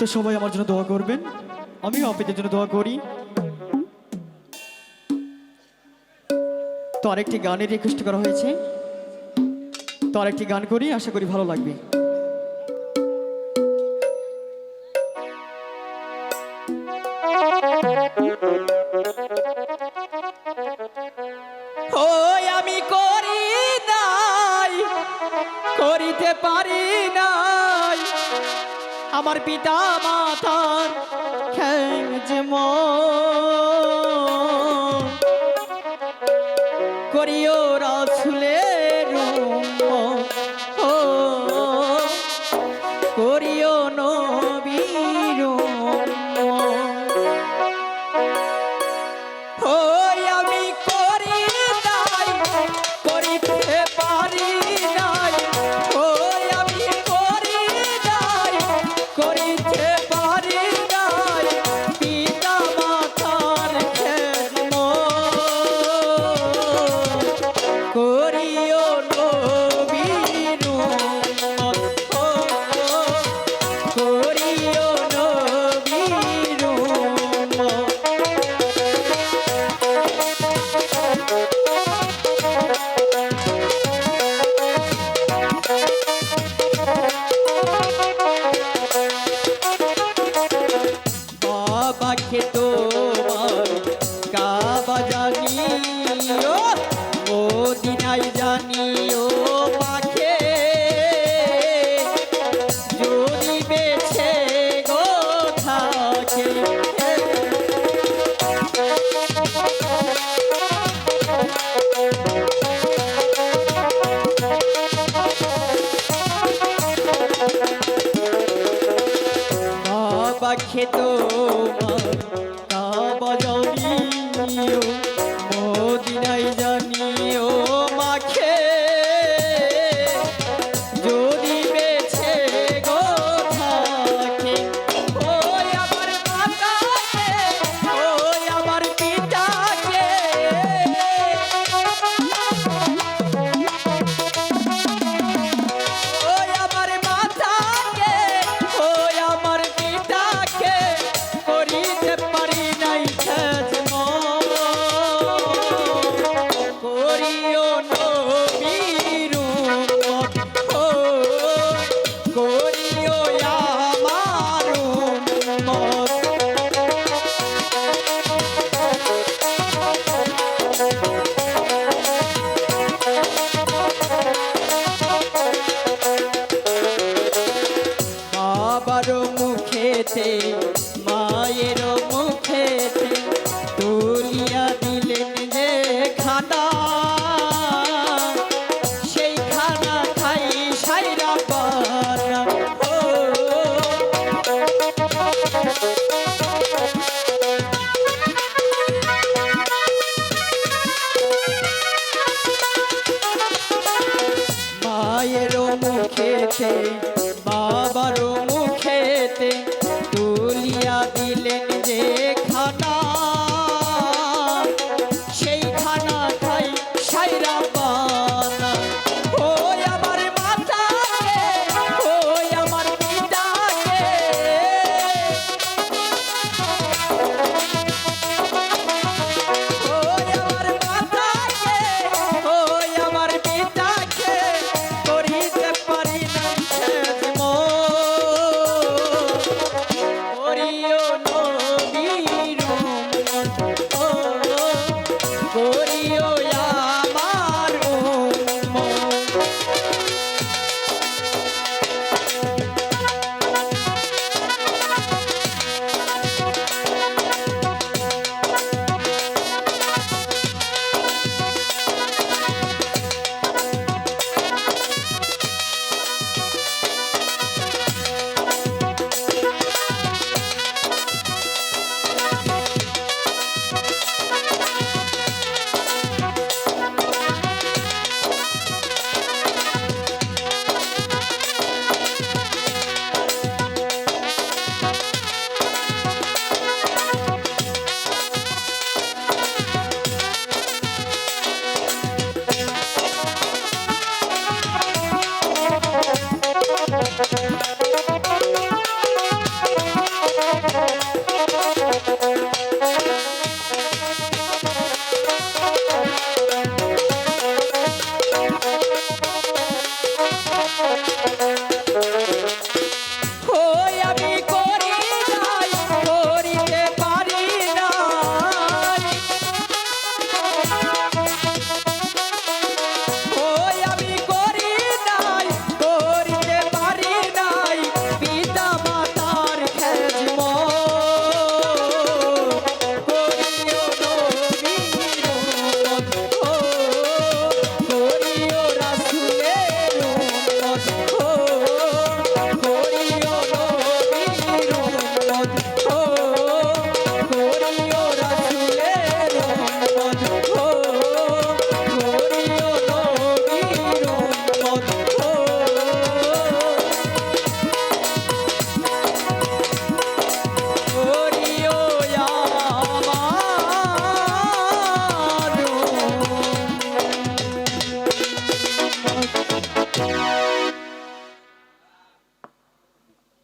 তো সবাই আমার জন্য দোয়া করবেন। আমিও আপনাদের জন্য দোয়া করি। তো আরেকটি গানের রিকোয়েস্ট করা হয়েছে। তো আরেকটি গান করি, আশা করি ভালো লাগবে। আমি করি করিতে পারি না আমার পিতা মাতার খেজম করিও রাখে তোমার কাবা জানিও ও দিনাই জানিও পাখে। যদি বেছে গো থাকে পাখে তো আমার